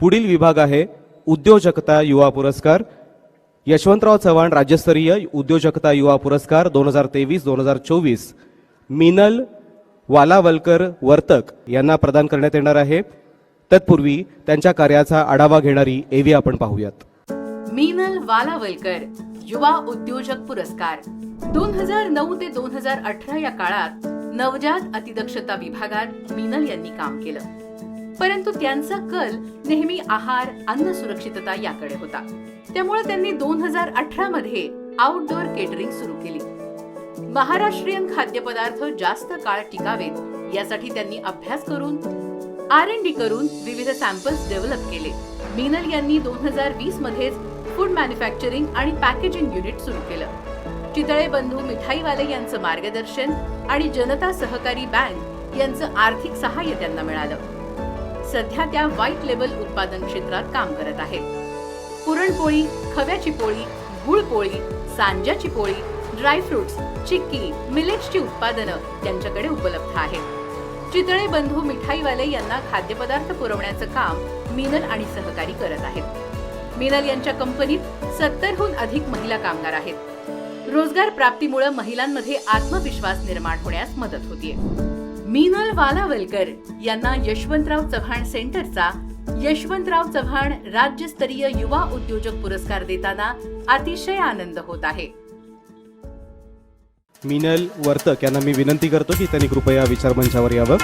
पुढील विभाग आहे उद्योजकता युवा पुरस्कार. यशवंतराव चव्हाण राज्यस्तरीय उद्योजकता युवा पुरस्कार दोन हजार तेवीस दोन हजार चोवीस. मिनल वालावलकर वर्तक यांना प्रदान करण्यात येणार आहे. तत्पूर्वी त्यांच्या कार्याचा आढावा घेणारी एव्ही आपण पाहूयात. मीनल वालावलकर युवा उद्योजक पुरस्कार. दोन हजार नऊ ते दोन हजार अठरा या काळात नवजात अतिदक्षता विभागात मीनल यांनी काम केलं. परंतु त्यांचा कल नेहमी आहार अन्न सुरक्षितता याकडे होता. त्यामुळे त्यांनी दोन हजार अठरा मध्ये आउटडोअर केटरिंग सुरू केली. महाराष्ट्रीयन खाद्यपदार्थ जास्त काळ टिकावेत यासाठी त्यांनी अभ्यास करून आर एन डी करून विविध सॅम्पल्स डेव्हलप केले. मीनल यांनी दोन हजार वीस मध्येच फूड मॅन्युफॅक्चरिंग आणि पॅकेजिंग युनिट सुरू केलं. चितळे बंधू मिठाईवाले यांचं मार्गदर्शन आणि जनता सहकारी बँक यांचं आर्थिक सहाय्य त्यांना मिळालं. सध्या त्या व्हाईट लेबल उत्पादन क्षेत्रात काम करत आहेत. पुरणपोळी खव्याची पोळी गुळपोळी सांज्याची पोळी ड्रायफ्रुट्स चिक्की मिलेट्सची उत्पादनं त्यांच्याकडे उपलब्ध आहेत. चितळे बंधू मिठाईवाले यांना खाद्यपदार्थ पुरवण्याचं काम मिनल आणि सहकारी करत आहेत. मिनल यांच्या कंपनीत सत्तरहून अधिक महिला कामगार आहेत. रोजगार प्राप्तीमुळे महिलांमध्ये आत्मविश्वास निर्माण होण्यास मदत होतीये. मीनल वालावलकर यांना यशवंतराव चव्हाण सेंटरचा यशवंतराव चव्हाण राज्यस्तरीय युवा उद्योजक पुरस्कार देताना अतिशय आनंद होत आहे. मिनल वर्तक यांना मी विनंती करतो की त्यांनी कृपया विचारमंचावर यावं.